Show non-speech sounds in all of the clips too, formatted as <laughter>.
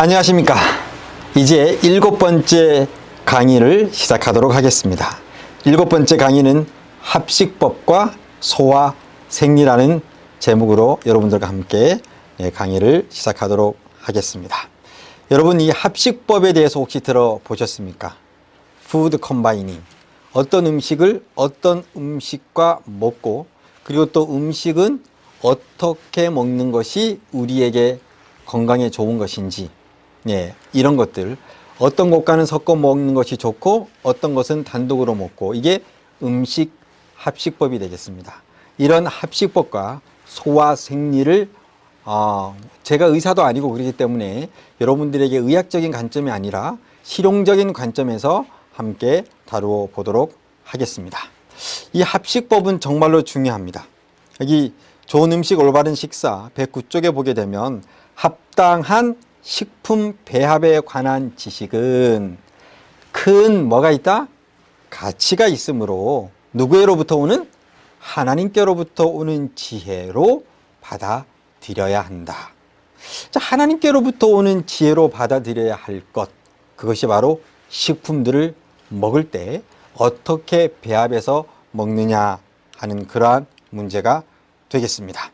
안녕하십니까. 이제 일곱 번째 강의를 시작하도록 하겠습니다. 일곱 번째 강의는 합식법과 소화 생리라는 제목으로 여러분들과 함께 예, 강의를 시작하도록 하겠습니다. 여러분 이 합식법에 대해서 혹시 들어보셨습니까? 푸드 컴바이닝. 어떤 음식을 어떤 음식과 먹고 그리고 또 음식은 어떻게 먹는 것이 우리에게 건강에 좋은 것인지 예, 이런 것들 어떤 것과는 섞어 먹는 것이 좋고 어떤 것은 단독으로 먹고 이게 음식 합식법이 되겠습니다. 이런 합식법과 소화 생리를 어, 제가 의사도 아니고 그렇기 때문에 여러분들에게 의학적인 관점이 아니라 실용적인 관점에서 함께 다루어 보도록 하겠습니다. 이 합식법은 정말로 중요합니다. 여기 좋은 음식 올바른 식사 109쪽에 보게 되면 합당한 식품 배합에 관한 지식은 큰 뭐가 있다? 가치가 있으므로 누구로부터 오는 하나님께로부터 오는 지혜로 받아들여야 한다. 자, 하나님께로부터 오는 지혜로 받아들여야 할 것. 그것이 바로 식품들을 먹을 때 어떻게 배합해서 먹느냐 하는 그러한 문제가 되겠습니다.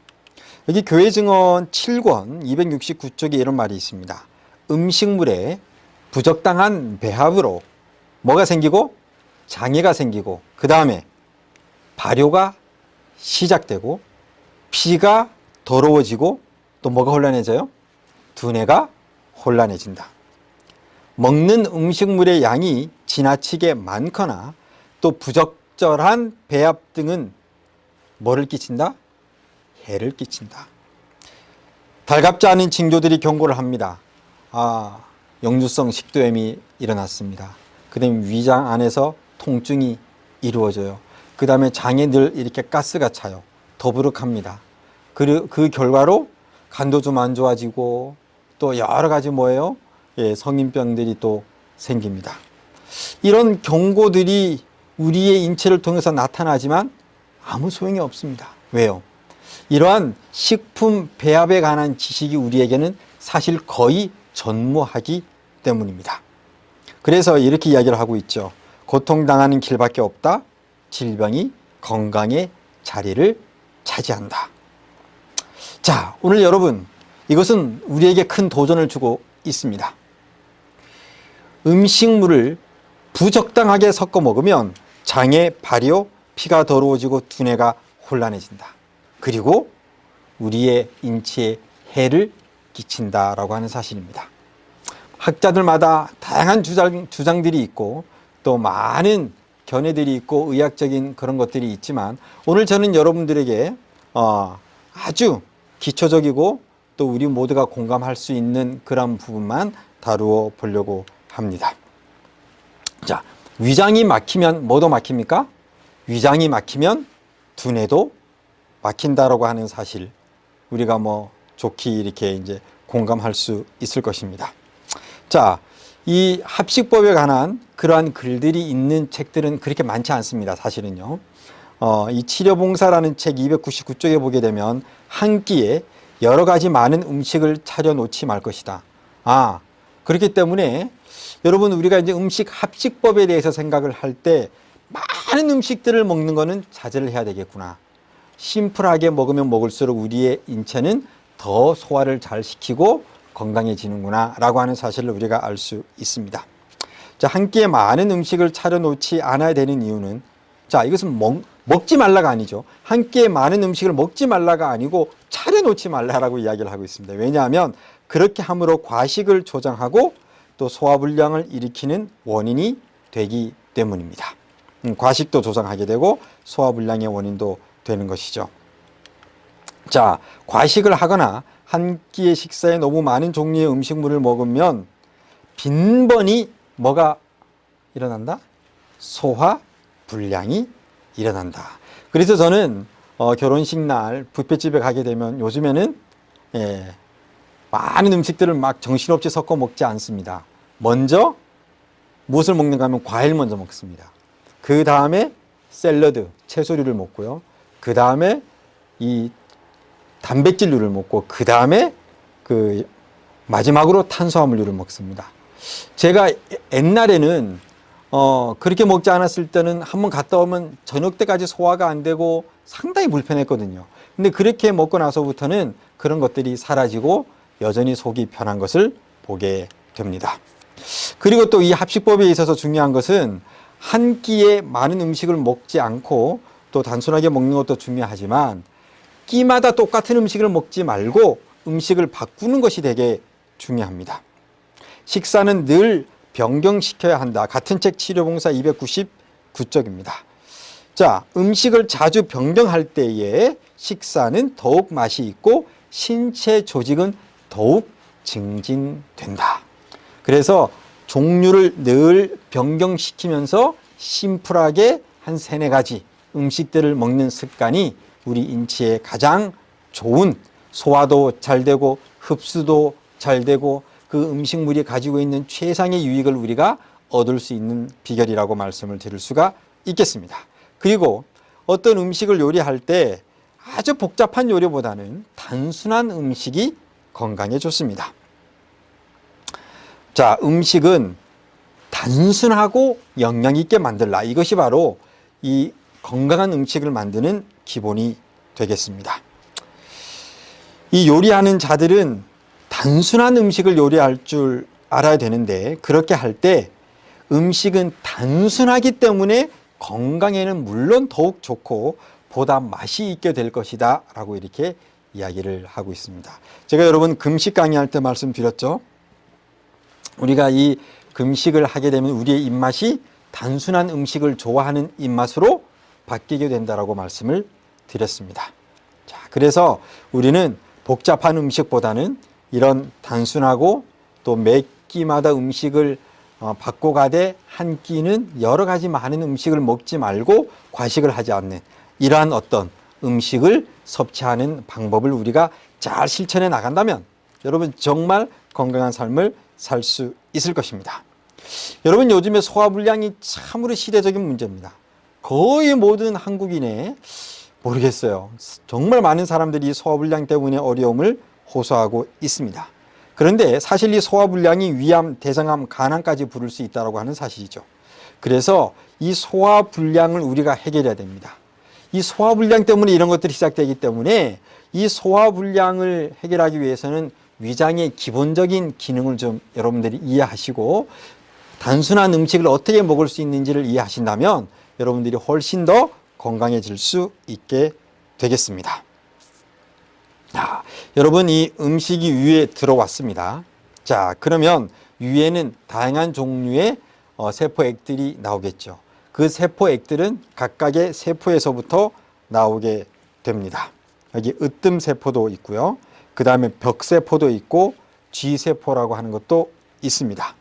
여기 교회 증언 7권 269쪽에 이런 말이 있습니다. 음식물에 부적당한 배합으로 뭐가 생기고 장애가 생기고 그 다음에 발효가 시작되고 피가 더러워지고 또 뭐가 혼란해져요? 두뇌가 혼란해진다. 먹는 음식물의 양이 지나치게 많거나 또 부적절한 배합 등은 뭐를 끼친다? 해를 끼친다. 달갑지 않은 징조들이 경고를 합니다. 아, 영주성 식도염이 일어났습니다. 그 다음에 위장 안에서 통증이 이루어져요. 그 다음에 장에 늘 이렇게 가스가 차요. 더부룩합니다. 그, 그 결과로 간도 좀 안 좋아지고 또 여러 가지 뭐예요? 예, 성인병들이 또 생깁니다. 이런 경고들이 우리의 인체를 통해서 나타나지만 아무 소용이 없습니다. 왜요? 이러한 식품 배합에 관한 지식이 우리에게는 사실 거의 전무하기 때문입니다. 그래서 이렇게 이야기를 하고 있죠. 고통당하는 길밖에 없다. 질병이 건강의 자리를 차지한다. 자, 오늘 여러분, 이것은 우리에게 큰 도전을 주고 있습니다. 음식물을 부적당하게 섞어 먹으면 장의 발효, 피가 더러워지고 두뇌가 혼란해진다. 그리고 우리의 인체에 해를 끼친다라고 하는 사실입니다. 학자들마다 다양한 주장, 주장들이 있고 또 많은 견해들이 있고 의학적인 그런 것들이 있지만 오늘 저는 여러분들에게 어, 아주 기초적이고 또 우리 모두가 공감할 수 있는 그런 부분만 다루어 보려고 합니다. 자, 위장이 막히면 뭐도 막힙니까? 위장이 막히면 두뇌도 막힌다라고 하는 사실 우리가 뭐 좋게 이렇게 이제 공감할 수 있을 것입니다. 자, 이 합식법에 관한 그러한 글들이 있는 책들은 그렇게 많지 않습니다. 사실은요. 어, 이 치료봉사라는 책 299쪽에 보게 되면 한 끼에 여러 가지 많은 음식을 차려 놓지 말 것이다. 아, 그렇기 때문에 여러분 우리가 이제 음식 합식법에 대해서 생각을 할 때 많은 음식들을 먹는 거는 자제를 해야 되겠구나. 심플하게 먹으면 먹을수록 우리의 인체는 더 소화를 잘 시키고 건강해지는구나 라고 하는 사실을 우리가 알 수 있습니다. 자, 한 끼에 많은 음식을 차려 놓지 않아야 되는 이유는 자, 이것은 먹, 먹지 말라가 아니죠. 한 끼에 많은 음식을 먹지 말라가 아니고 차려 놓지 말라라고 이야기를 하고 있습니다. 왜냐하면 그렇게 함으로 과식을 조장하고 또 소화불량을 일으키는 원인이 되기 때문입니다. 음, 과식도 조장하게 되고 소화불량의 원인도 되는 것이죠. 자, 과식을 하거나 한 끼의 식사에 너무 많은 종류의 음식물을 먹으면 빈번히 뭐가 일어난다? 소화 불량이 일어난다. 그래서 저는 어, 결혼식 날 뷔페집에 가게 되면 요즘에는 예, 많은 음식들을 막 정신없이 섞어 먹지 않습니다. 먼저 무엇을 먹는가 하면 과일 먼저 먹습니다. 그 다음에 샐러드, 채소류를 먹고요. 그 다음에 이 단백질류를 먹고 그 다음에 그 마지막으로 탄수화물류를 먹습니다. 제가 옛날에는 어 그렇게 먹지 않았을 때는 한번 갔다 오면 저녁 때까지 소화가 안 되고 상당히 불편했거든요. 근데 그렇게 먹고 나서부터는 그런 것들이 사라지고 여전히 속이 편한 것을 보게 됩니다. 그리고 또 이 합식법에 있어서 중요한 것은 한 끼에 많은 음식을 먹지 않고 또 단순하게 먹는 것도 중요하지만 끼마다 똑같은 음식을 먹지 말고 음식을 바꾸는 것이 되게 중요합니다. 식사는 늘 변경시켜야 한다. 같은 책 치료봉사 299쪽입니다. 자, 음식을 자주 변경할 때에 식사는 더욱 맛이 있고 신체 조직은 더욱 증진된다. 그래서 종류를 늘 변경시키면서 심플하게 한 세네 가지 음식들을 먹는 습관이 우리 인체에 가장 좋은 소화도 잘 되고 흡수도 잘 되고 그 음식물이 가지고 있는 최상의 유익을 우리가 얻을 수 있는 비결이라고 말씀을 드릴 수가 있겠습니다. 그리고 어떤 음식을 요리할 때 아주 복잡한 요리보다는 단순한 음식이 건강에 좋습니다. 자, 음식은 단순하고 영양 있게 만들라. 이것이 바로 이 건강한 음식을 만드는 기본이 되겠습니다. 이 요리하는 자들은 단순한 음식을 요리할 줄 알아야 되는데 그렇게 할 때 음식은 단순하기 때문에 건강에는 물론 더욱 좋고 보다 맛이 있게 될 것이다 라고 이렇게 이야기를 하고 있습니다. 제가 여러분 금식 강의할 때 말씀드렸죠. 우리가 이 금식을 하게 되면 우리의 입맛이 단순한 음식을 좋아하는 입맛으로 바뀌게 된다라고 말씀을 드렸습니다. 자, 그래서 우리는 복잡한 음식보다는 이런 단순하고 또몇 끼마다 음식을 어, 바꿔가되 한 끼는 여러 가지 많은 음식을 먹지 말고 과식을 하지 않는 이러한 어떤 음식을 섭취하는 방법을 우리가 잘 실천해 나간다면 여러분 정말 건강한 삶을 살 수 있을 것입니다. 여러분 요즘에 소화불량이 참으로 시대적인 문제입니다. 거의 모든 한국인의 모르겠어요. 정말 많은 사람들이 소화불량 때문에 어려움을 호소하고 있습니다. 그런데 사실 이 소화불량이 위암, 대장암, 간암까지 부를 수 있다고 하는 사실이죠. 그래서 이 소화불량을 우리가 해결해야 됩니다. 이 소화불량 때문에 이런 것들이 시작되기 때문에 이 소화불량을 해결하기 위해서는 위장의 기본적인 기능을 좀 여러분들이 이해하시고 단순한 음식을 어떻게 먹을 수 있는지를 이해하신다면 여러분들이 훨씬 더 건강해질 수 있게 되겠습니다. 자, 여러분 이 음식이 위에 들어왔습니다. 자, 그러면 위에는 다양한 종류의 어, 세포액들이 나오겠죠. 그 세포 액들은 각각의 세포에서부터 나오게 됩니다. 여기 으뜸 세포도 있고요. 그 다음에 벽세포도 있고 G세포라고 하는 것도 있습니다.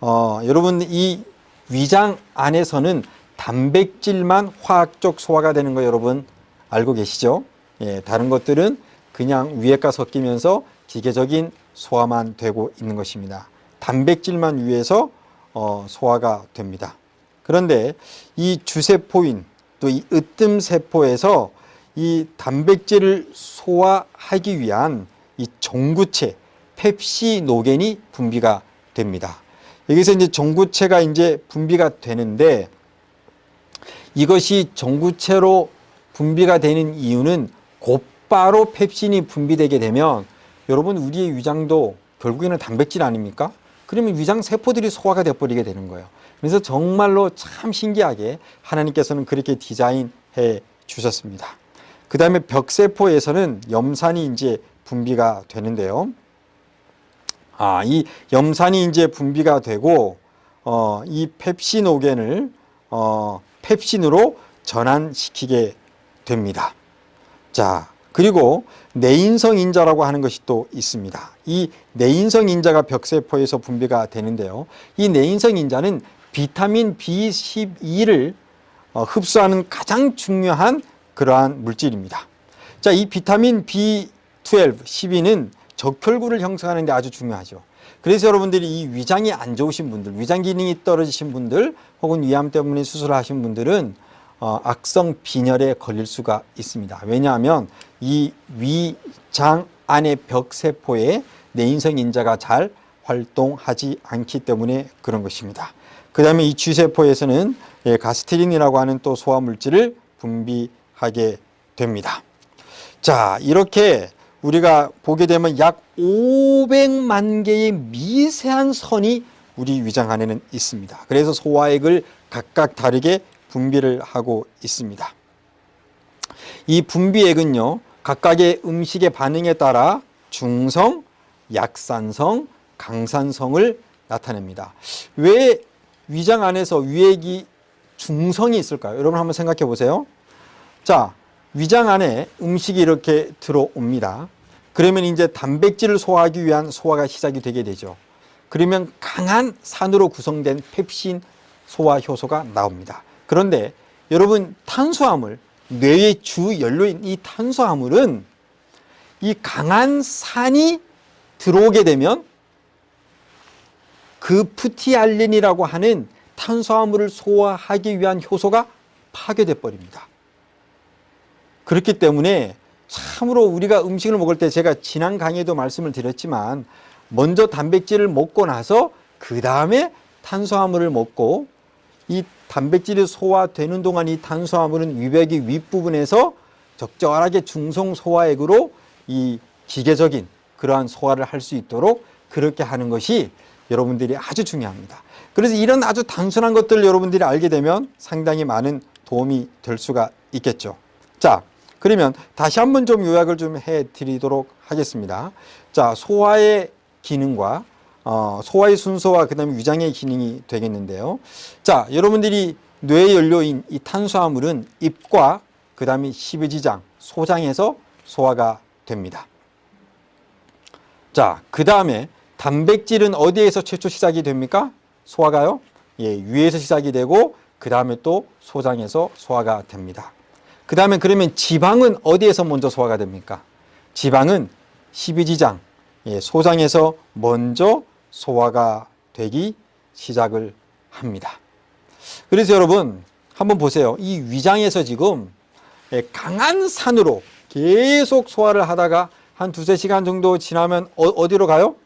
어, 여러분 이 위장 안에서는 단백질만 화학적 소화가 되는 거 여러분 알고 계시죠? 예, 다른 것들은 그냥 위에가 섞이면서 기계적인 소화만 되고 있는 것입니다. 단백질만 위에서 어, 소화가 됩니다. 그런데 이 주세포인 또 이 으뜸 세포에서 이 단백질을 소화하기 위한 이 종구체 펩시노겐이 분비가 됩니다. 여기서 이제 종구체가 이제 분비가 되는데 이것이 종구체로 분비가 되는 이유는 곧바로 펩신이 분비되게 되면 여러분 우리의 위장도 결국에는 단백질 아닙니까? 그러면 위장 세포들이 소화가 되어버리게 되는 거예요. 그래서 정말로 참 신기하게 하나님께서는 그렇게 디자인해 주셨습니다. 그 다음에 벽세포에서는 염산이 이제 분비가 되는데요. 아, 이 염산이 이제 분비가 되고, 어, 이 펩시노겐을, 어, 펩신으로 전환시키게 됩니다. 자, 그리고 내인성 인자라고 하는 것이 또 있습니다. 이 내인성 인자가 벽세포에서 분비가 되는데요. 이 내인성 인자는 비타민 B12를 어, 흡수하는 가장 중요한 그러한 물질입니다. 자, 이 비타민 B12, 12는 적혈구를 형성하는 데 아주 중요하죠. 그래서 여러분들이 이 위장이 안 좋으신 분들, 위장 기능이 떨어지신 분들, 혹은 위암 때문에 수술을 하신 분들은 어, 악성 빈혈에 걸릴 수가 있습니다. 왜냐하면 이 위장 안의 벽세포에 내인성 인자가 잘 활동하지 않기 때문에 그런 것입니다. 그 다음에 이 쥐세포에서는 예, 가스트린이라고 하는 또 소화 물질을 분비하게 됩니다. 자, 이렇게 우리가 보게 되면 약 500만 개의 미세한 선이 우리 위장 안에는 있습니다. 그래서 소화액을 각각 다르게 분비를 하고 있습니다. 이 분비액은요, 각각의 음식의 반응에 따라 중성, 약산성, 강산성을 나타냅니다. 왜 위장 안에서 위액이 중성이 있을까요? 여러분 한번 생각해 보세요. 자, 위장 안에 음식이 이렇게 들어옵니다. 그러면 이제 단백질을 소화하기 위한 소화가 시작이 되게 되죠. 그러면 강한 산으로 구성된 펩신 소화 효소가 나옵니다. 그런데 여러분 탄수화물 뇌의 주 연료인 이 탄수화물은 이 강한 산이 들어오게 되면 그 푸티알린이라고 하는 탄수화물을 소화하기 위한 효소가 파괴돼 버립니다. 그렇기 때문에 참으로 우리가 음식을 먹을 때 제가 지난 강의에도 말씀을 드렸지만 먼저 단백질을 먹고 나서 그 다음에 탄수화물을 먹고 이 단백질이 소화되는 동안 이 탄수화물은 위백이 윗부분에서 적절하게 중성 소화액으로 이 기계적인 그러한 소화를 할 수 있도록 그렇게 하는 것이 여러분들이 아주 중요합니다. 그래서 이런 아주 단순한 것들을 여러분들이 알게 되면 상당히 많은 도움이 될 수가 있겠죠. 자, 그러면 다시 한번 좀 요약을 좀 해 드리도록 하겠습니다. 자, 소화의 기능과 어, 소화의 순서와 그다음에 위장의 기능이 되겠는데요. 자, 여러분들이 뇌 연료인 이 탄수화물은 입과 그다음에 십이지장, 소장에서 소화가 됩니다. 자, 그다음에 단백질은 어디에서 최초 시작이 됩니까? 소화가요? 예, 위에서 시작이 되고 그 다음에 또 소장에서 소화가 됩니다. 그 다음에 그러면 지방은 어디에서 먼저 소화가 됩니까? 지방은 십이지장, 예, 소장에서 먼저 소화가 되기 시작을 합니다. 그래서 여러분 한번 보세요. 이 위장에서 지금 예, 강한 산으로 계속 소화를 하다가 한 두세 시간 정도 지나면 어, 디로 가요?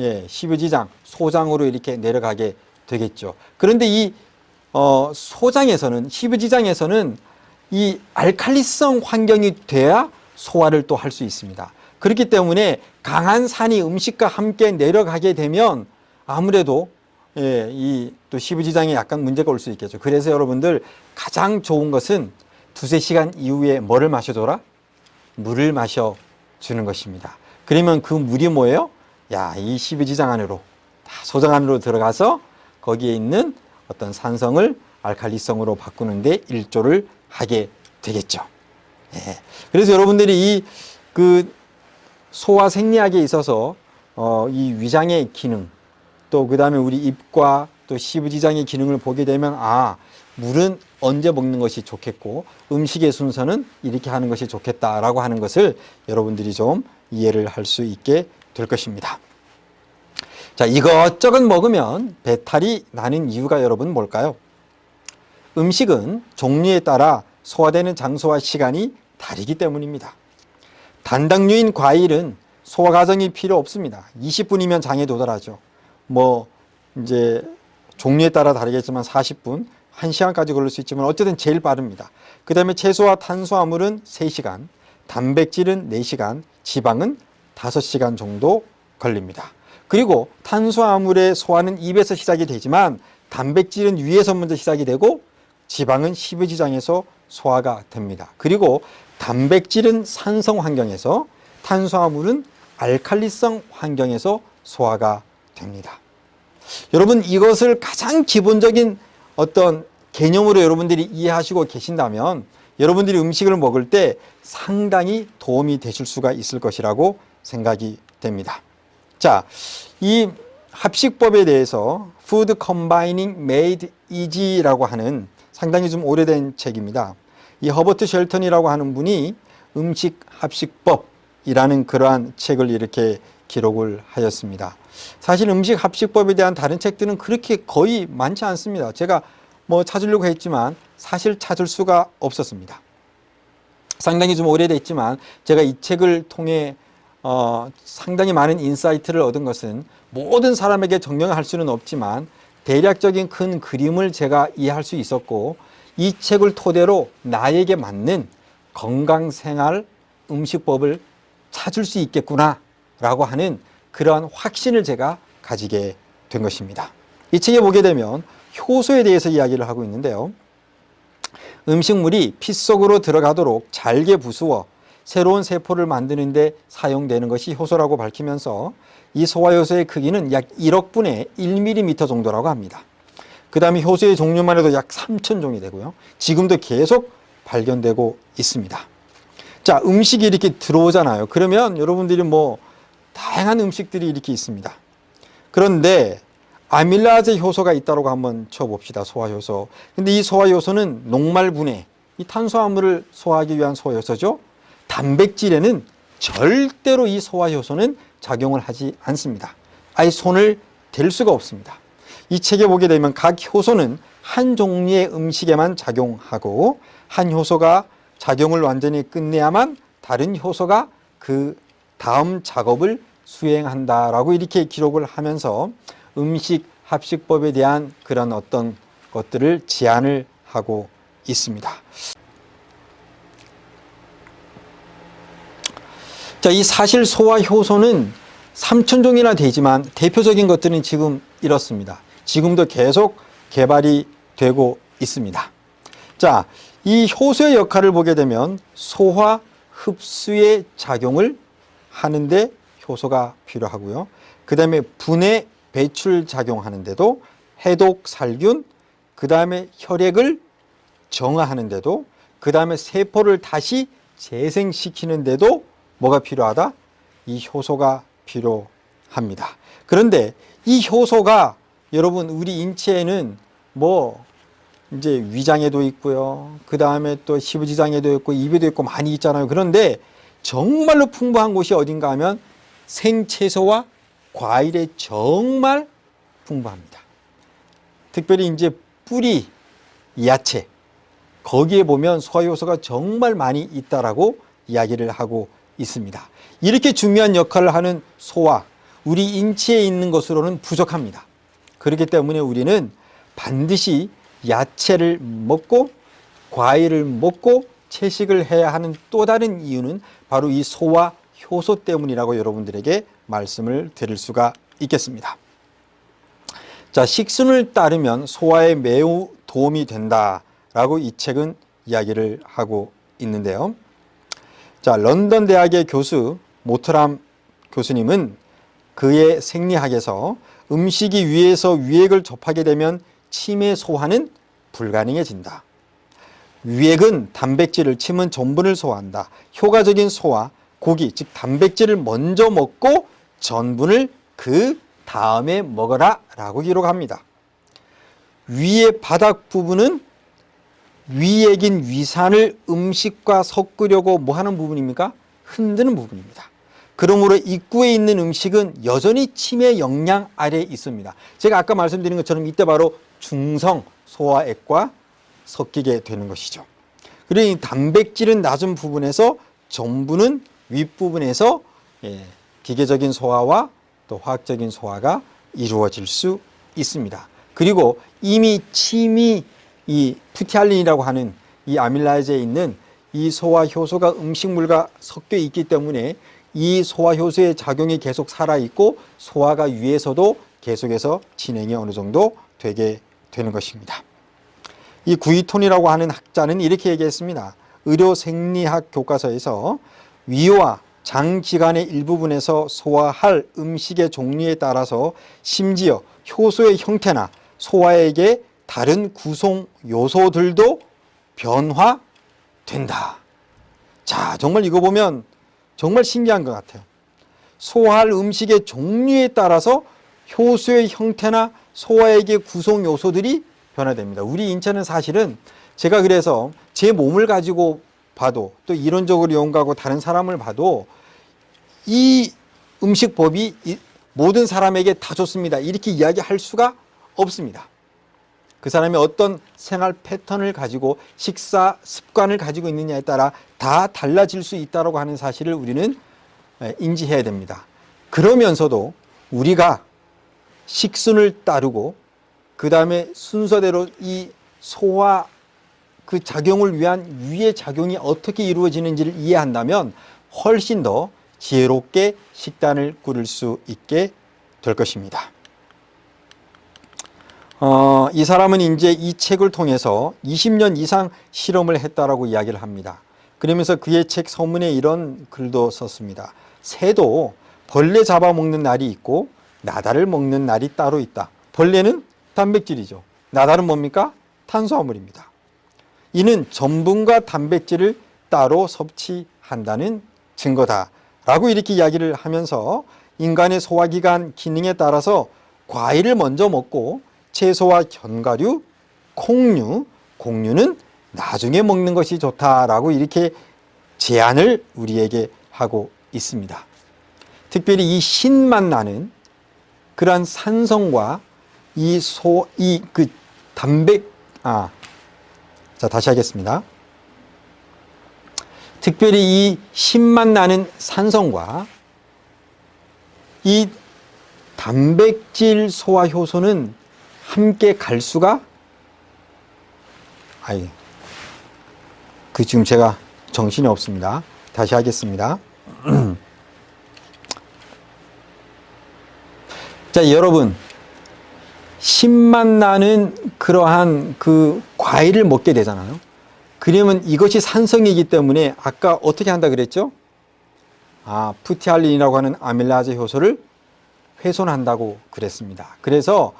예, 십유지장, 소장으로 이렇게 내려가게 되겠죠. 그런데 이 어, 소장에서는 십유지장에서는 이 알칼리성 환경이 돼야 소화를 또 할 수 있습니다. 그렇기 때문에 강한 산이 음식과 함께 내려가게 되면 아무래도 예, 이또 십유지장에 약간 문제가 올 수 있겠죠. 그래서 여러분들 가장 좋은 것은 두세 시간 이후에 뭐를 마셔줘라? 물을 마셔 주는 것입니다. 그러면 그 물이 뭐예요? 야, 이 십유지장 안으로 다 소장 안으로 들어가서 거기에 있는 어떤 산성을 알칼리성으로 바꾸는데 일조를 하게 되겠죠. 예. 그래서 여러분들이 이 그 소화 생리학에 있어서 어, 이 위장의 기능 또 그 다음에 우리 입과 또 십유지장의 기능을 보게 되면 아 물은 언제 먹는 것이 좋겠고 음식의 순서는 이렇게 하는 것이 좋겠다라고 하는 것을 여러분들이 좀 이해를 할 수 있게 될 것입니다. 자, 이것저것 먹으면 배탈이 나는 이유가 여러분 뭘까요? 음식은 종류에 따라 소화되는 장소와 시간이 다르기 때문입니다. 단당류인 과일은 소화 과정이 필요 없습니다. 20분이면 장에 도달하죠. 뭐 이제 종류에 따라 다르겠지만 40분, 1시간까지 걸릴 수 있지만 어쨌든 제일 빠릅니다. 그 다음에 채소와 탄수화물은 3시간, 단백질은 4시간, 지방은 5시간 정도 걸립니다. 그리고 탄수화물의 소화는 입에서 시작이 되지만 단백질은 위에서 먼저 시작이 되고 지방은 십유지장에서 소화가 됩니다. 그리고 단백질은 산성 환경에서 탄수화물은 알칼리성 환경에서 소화가 됩니다. 여러분 이것을 가장 기본적인 어떤 개념으로 여러분들이 이해하시고 계신다면 여러분들이 음식을 먹을 때 상당히 도움이 되실 수가 있을 것이라고 생각이 됩니다. 자, 이 합식법에 대해서 Food Combining Made Easy라고 하는 상당히 좀 오래된 책입니다. 이 허버트 쉘턴이라고 하는 분이 음식 합식법이라는 그러한 책을 이렇게 기록을 하였습니다. 사실 음식 합식법에 대한 다른 책들은 그렇게 거의 많지 않습니다. 제가 뭐 찾으려고 했지만 사실 찾을 수가 없었습니다. 상당히 좀 오래됐지만 제가 이 책을 통해 어, 상당히 많은 인사이트를 얻은 것은 모든 사람에게 적용할 수는 없지만 대략적인 큰 그림을 제가 이해할 수 있었고 이 책을 토대로 나에게 맞는 건강생활 음식법을 찾을 수 있겠구나라고 하는 그러한 확신을 제가 가지게 된 것입니다. 이 책에 보게 되면 효소에 대해서 이야기를 하고 있는데요. 음식물이 피 속으로 들어가도록 잘게 부수어 새로운 세포를 만드는데 사용되는 것이 효소라고 밝히면서 이 소화효소의 크기는 약 1억 분의 1mm 정도라고 합니다. 그 다음에 효소의 종류만 해도 약 3천 종이 되고요. 지금도 계속 발견되고 있습니다. 자, 음식이 이렇게 들어오잖아요. 그러면 여러분들이 뭐 다양한 음식들이 이렇게 있습니다. 그런데 아밀라제 효소가 있다고 한번 쳐봅시다. 소화효소. 근데 이 소화효소는 녹말분해, 이 탄수화물을 소화하기 위한 소화효소죠. 단백질에는 절대로 이 소화효소는 작용을 하지 않습니다. 아예 손을 댈 수가 없습니다. 이 책에 보게 되면 각 효소는 한 종류의 음식에만 작용하고 한 효소가 작용을 완전히 끝내야만 다른 효소가 그 다음 작업을 수행한다라고 이렇게 기록을 하면서 음식 합식법에 대한 그런 어떤 것들을 제안을 하고 있습니다. 자, 이 사실 소화 효소는 3천 종이나 되지만 대표적인 것들은 지금 이렇습니다. 지금도 계속 개발이 되고 있습니다. 자, 이 효소의 역할을 보게 되면 소화 흡수의 작용을 하는데 효소가 필요하고요. 그 다음에 분해 배출 작용하는데도 해독 살균, 그 다음에 혈액을 정화하는데도 그 다음에 세포를 다시 재생시키는데도 뭐가 필요하다? 이 효소가 필요합니다. 그런데 이 효소가 여러분 우리 인체에는 뭐 이제 위장에도 있고요. 그 다음에 또 시부지장에도 있고 입에도 있고 많이 있잖아요. 그런데 정말로 풍부한 곳이 어딘가 하면 생채소와 과일에 정말 풍부합니다. 특별히 이제 뿌리, 야채 거기에 보면 소화효소가 정말 많이 있다라고 이야기를 하고 있습니다. 이렇게 중요한 역할을 하는 소화, 우리 인체에 있는 것으로는 부족합니다. 그렇기 때문에 우리는 반드시 야채를 먹고 과일을 먹고 채식을 해야 하는 또 다른 이유는 바로 이 소화 효소 때문이라고 여러분들에게 말씀을 드릴 수가 있겠습니다. 자, 식순을 따르면 소화에 매우 도움이 된다라고 이 책은 이야기를 하고 있는데요. 자, 런던 대학의 교수 모트람 교수님은 그의 생리학에서 음식이 위에서 위액을 접하게 되면 침의 소화는 불가능해진다. 위액은 단백질을, 침은 전분을 소화한다. 효과적인 소화, 고기, 즉 단백질을 먼저 먹고 전분을 그 다음에 먹어라 라고 기록합니다. 위의 바닥 부분은 위액인 위산을 음식과 섞으려고 뭐 하는 부분입니까? 흔드는 부분입니다. 그러므로 입구에 있는 음식은 여전히 침의 영향 아래에 있습니다. 제가 아까 말씀드린 것처럼 이때 바로 중성 소화액과 섞이게 되는 것이죠. 그러니 단백질은 낮은 부분에서 전부는 윗부분에서 예, 기계적인 소화와 또 화학적인 소화가 이루어질 수 있습니다. 그리고 이미 침이 이 푸티알린이라고 하는 이 아밀라제에 있는 이 소화 효소가 음식물과 섞여 있기 때문에 이 소화 효소의 작용이 계속 살아 있고 소화가 위에서도 계속해서 진행이 어느 정도 되게 되는 것입니다. 이 구이톤이라고 하는 학자는 이렇게 얘기했습니다. 의료 생리학 교과서에서 위와 장 기관의 일부분에서 소화할 음식의 종류에 따라서 심지어 효소의 형태나 소화액의 다른 구성 요소들도 변화된다. 자, 정말 이거 보면 정말 신기한 것 같아요. 소화할 음식의 종류에 따라서 효소의 형태나 소화액의 구성 요소들이 변화됩니다. 우리 인체는 사실은 제가 그래서 제 몸을 가지고 봐도 또 이론적으로 연구하고 다른 사람을 봐도 이 음식법이 모든 사람에게 다 좋습니다. 이렇게 이야기할 수가 없습니다. 그 사람이 어떤 생활 패턴을 가지고 식사 습관을 가지고 있느냐에 따라 다 달라질 수 있다고 하는 사실을 우리는 에, 인지해야 됩니다. 그러면서도 우리가 식순을 따르고 그 다음에 순서대로 이 소화 그 작용을 위한 위의 작용이 어떻게 이루어지는지를 이해한다면 훨씬 더 지혜롭게 식단을 꾸릴 수 있게 될 것입니다. 어, 이 사람은 이제 이 책을 통해서 20년 이상 실험을 했다라고 이야기를 합니다. 그러면서 그의 책 서문에 이런 글도 썼습니다. 새도 벌레 잡아먹는 날이 있고 나다를 먹는 날이 따로 있다. 벌레는 단백질이죠. 나다는 뭡니까? 탄수화물입니다. 이는 전분과 단백질을 따로 섭취한다는 증거다. 라고 이렇게 이야기를 하면서 인간의 소화기관 기능에 따라서 과일을 먼저 먹고 채소와 견과류, 콩류, 곡류는 나중에 먹는 것이 좋다라고 이렇게 제안을 우리에게 하고 있습니다. 특별히 이 신맛 나는 그러한 산성과 이 소, 이 그 단백, 아, 자, 다시 하겠습니다. 특별히 이 신맛 나는 산성과 이 단백질 소화 효소는 함께 갈 수가 아이 그 지금 제가 정신이 없습니다. 다시 하겠습니다. <clears throat> 자, 여러분 신맛 나는 그러한 그 과일을 먹게 되잖아요. 그러면 이것이 산성이기 때문에 아까 어떻게 한다 그랬죠? 아, 푸티알린이라고 하는 아밀라제 효소를 훼손한다고 그랬습니다. 그래서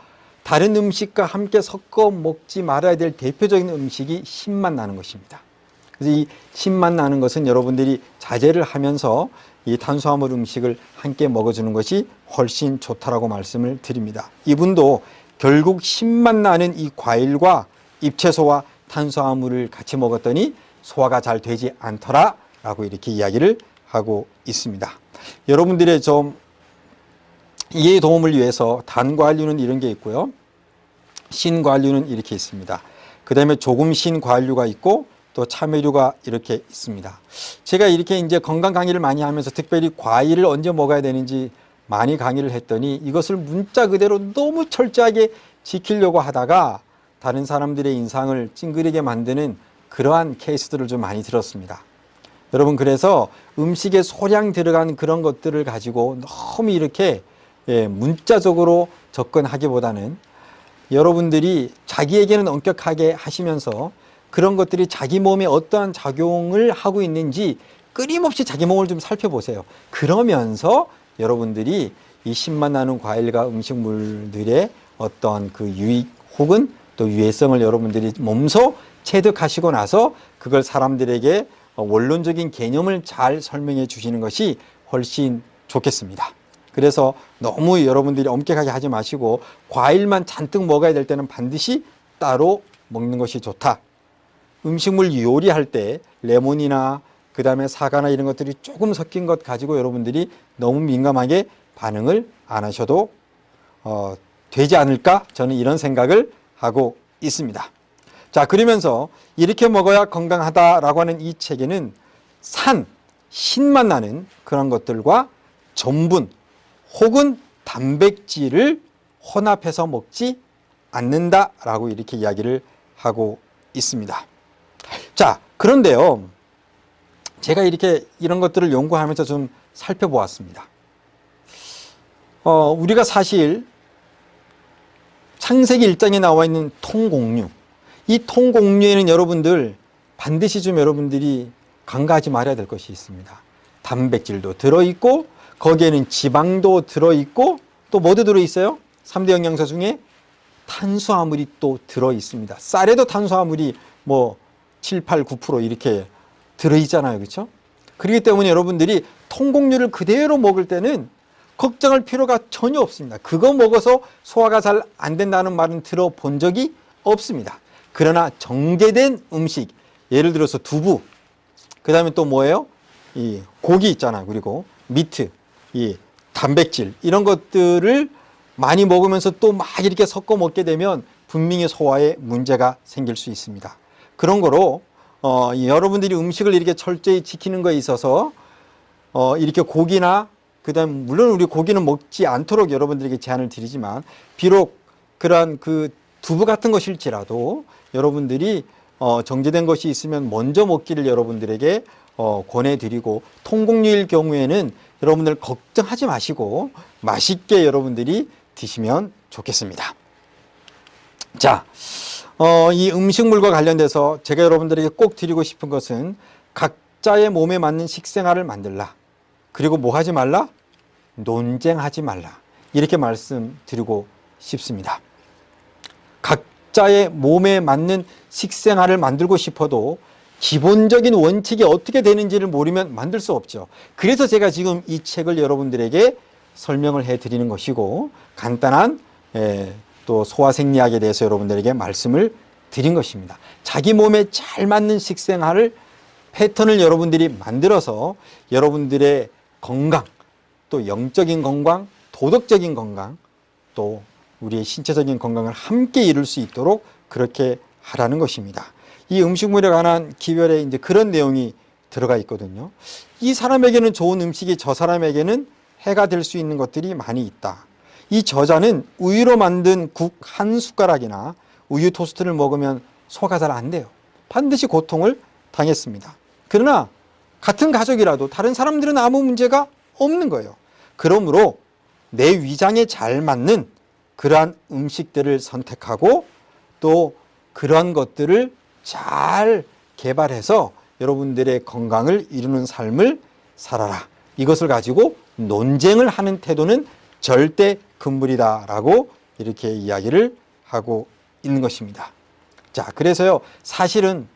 다른 음식과 함께 섞어 먹지 말아야 될 대표적인 음식이 신맛 나는 것입니다. 그래서 이 신맛 나는 것은 여러분들이 자제를 하면서 이 탄수화물 음식을 함께 먹어주는 것이 훨씬 좋다라고 말씀을 드립니다. 이분도 결국 신맛 나는 이 과일과 잎채소와 탄수화물을 같이 먹었더니 소화가 잘 되지 않더라 라고 이렇게 이야기를 하고 있습니다. 여러분들의 좀 이해 도움을 위해서 단 과류는 이런 게 있고요. 신과류는 이렇게 있습니다. 그 다음에 조금 신과류가 있고 또 참외류가 이렇게 있습니다. 제가 이렇게 이제 건강 강의를 많이 하면서 특별히 과일을 언제 먹어야 되는지 많이 강의를 했더니 이것을 문자 그대로 너무 철저하게 지키려고 하다가 다른 사람들의 인상을 찡그리게 만드는 그러한 케이스들을 좀 많이 들었습니다. 여러분 그래서 음식에 소량 들어간 그런 것들을 가지고 너무 이렇게 예, 문자적으로 접근하기보다는 여러분들이 자기에게는 엄격하게 하시면서 그런 것들이 자기 몸에 어떠한 작용을 하고 있는지 끊임없이 자기 몸을 좀 살펴보세요. 그러면서 여러분들이 이 신맛 나는 과일과 음식물들의 어떤 그 유익 혹은 또 유해성을 여러분들이 몸소 체득하시고 나서 그걸 사람들에게 원론적인 개념을 잘 설명해 주시는 것이 훨씬 좋겠습니다. 그래서 너무 여러분들이 엄격하게 하지 마시고 과일만 잔뜩 먹어야 될 때는 반드시 따로 먹는 것이 좋다. 음식물 요리할 때 레몬이나 그 다음에 사과나 이런 것들이 조금 섞인 것 가지고 여러분들이 너무 민감하게 반응을 안 하셔도 어, 되지 않을까 저는 이런 생각을 하고 있습니다. 자 그러면서 이렇게 먹어야 건강하다라고 하는 이 책에는 산, 신맛 나는 그런 것들과 전분 혹은 단백질을 혼합해서 먹지 않는다라고 이렇게 이야기를 하고 있습니다. 자, 그런데요. 제가 이렇게 이런 것들을 연구하면서 좀 살펴보았습니다. 어, 우리가 사실 창세기 1장에 나와 있는 통곡류. 이 통곡류에는 여러분들 반드시 좀 여러분들이 간과하지 말아야 될 것이 있습니다. 단백질도 들어있고 거기에는 지방도 들어있고 또 뭐도 들어있어요? 3대 영양소 중에 탄수화물이 또 들어있습니다. 쌀에도 탄수화물이 뭐 7, 8, 9% 이렇게 들어있잖아요. 그렇죠? 그렇기 때문에 여러분들이 통곡류를 그대로 먹을 때는 걱정할 필요가 전혀 없습니다. 그거 먹어서 소화가 잘 안 된다는 말은 들어본 적이 없습니다. 그러나 정제된 음식, 예를 들어서 두부, 그 다음에 또 뭐예요? 이 고기 있잖아. 그리고 미트, 이 단백질, 이런 것들을 많이 먹으면서 또 막 이렇게 섞어 먹게 되면 분명히 소화에 문제가 생길 수 있습니다. 그런 거로 어, 이 여러분들이 음식을 이렇게 철저히 지키는 거에 있어서 어, 이렇게 고기나 그다음 물론 우리 고기는 먹지 않도록 여러분들에게 제안을 드리지만 비록 그러한 그 두부 같은 것일지라도 여러분들이 어, 정제된 것이 있으면 먼저 먹기를 여러분들에게 어, 권해드리고 통곡류일 경우에는 여러분들 걱정하지 마시고 맛있게 여러분들이 드시면 좋겠습니다. 자, 어, 이 음식물과 관련돼서 제가 여러분들에게 꼭 드리고 싶은 것은 각자의 몸에 맞는 식생활을 만들라. 그리고 뭐 하지 말라? 논쟁하지 말라. 이렇게 말씀드리고 싶습니다. 각자의 몸에 맞는 식생활을 만들고 싶어도 기본적인 원칙이 어떻게 되는지를 모르면 만들 수 없죠. 그래서 제가 지금 이 책을 여러분들에게 설명을 해 드리는 것이고 간단한 에, 또 소화생리학에 대해서 여러분들에게 말씀을 드린 것입니다. 자기 몸에 잘 맞는 식생활을 패턴을 여러분들이 만들어서 여러분들의 건강, 또 영적인 건강, 도덕적인 건강, 또 우리의 신체적인 건강을 함께 이룰 수 있도록 그렇게 하라는 것입니다. 이 음식물에 관한 기별에 이제 그런 내용이 들어가 있거든요. 이 사람에게는 좋은 음식이 저 사람에게는 해가 될 수 있는 것들이 많이 있다. 이 저자는 우유로 만든 국 한 숟가락이나 우유 토스트를 먹으면 소화가 잘 안 돼요. 반드시 고통을 당했습니다. 그러나 같은 가족이라도 다른 사람들은 아무 문제가 없는 거예요. 그러므로 내 위장에 잘 맞는 그러한 음식들을 선택하고 또 그러한 것들을 잘 개발해서 여러분들의 건강을 이루는 삶을 살아라. 이것을 가지고 논쟁을 하는 태도는 절대 금물이다라고 이렇게 이야기를 하고 있는 것입니다. 자, 그래서요, 사실은,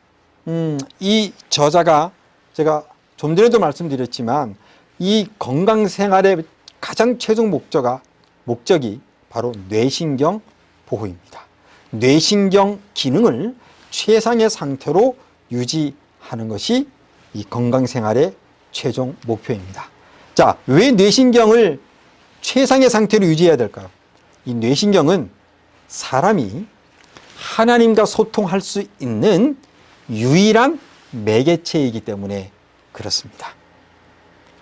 음, 이 저자가 제가 좀 전에도 말씀드렸지만 이 건강 생활의 가장 최종 목적가, 목적이 바로 뇌신경 보호입니다. 뇌신경 기능을 최상의 상태로 유지하는 것이 이 건강 생활의 최종 목표입니다. 자, 왜 뇌신경을 최상의 상태로 유지해야 될까요? 이 뇌신경은 사람이 하나님과 소통할 수 있는 유일한 매개체이기 때문에 그렇습니다.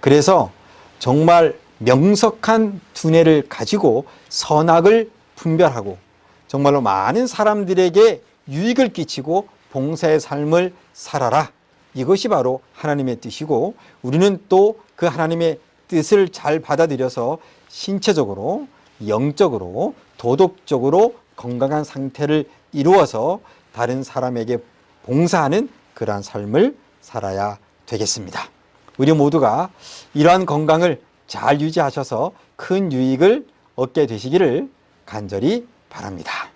그래서 정말 명석한 두뇌를 가지고 선악을 분별하고 정말로 많은 사람들에게 유익을 끼치고 봉사의 삶을 살아라. 이것이 바로 하나님의 뜻이고 우리는 또 그 하나님의 뜻을 잘 받아들여서 신체적으로, 영적으로, 도덕적으로 건강한 상태를 이루어서 다른 사람에게 봉사하는 그러한 삶을 살아야 되겠습니다. 우리 모두가 이러한 건강을 잘 유지하셔서 큰 유익을 얻게 되시기를 간절히 바랍니다.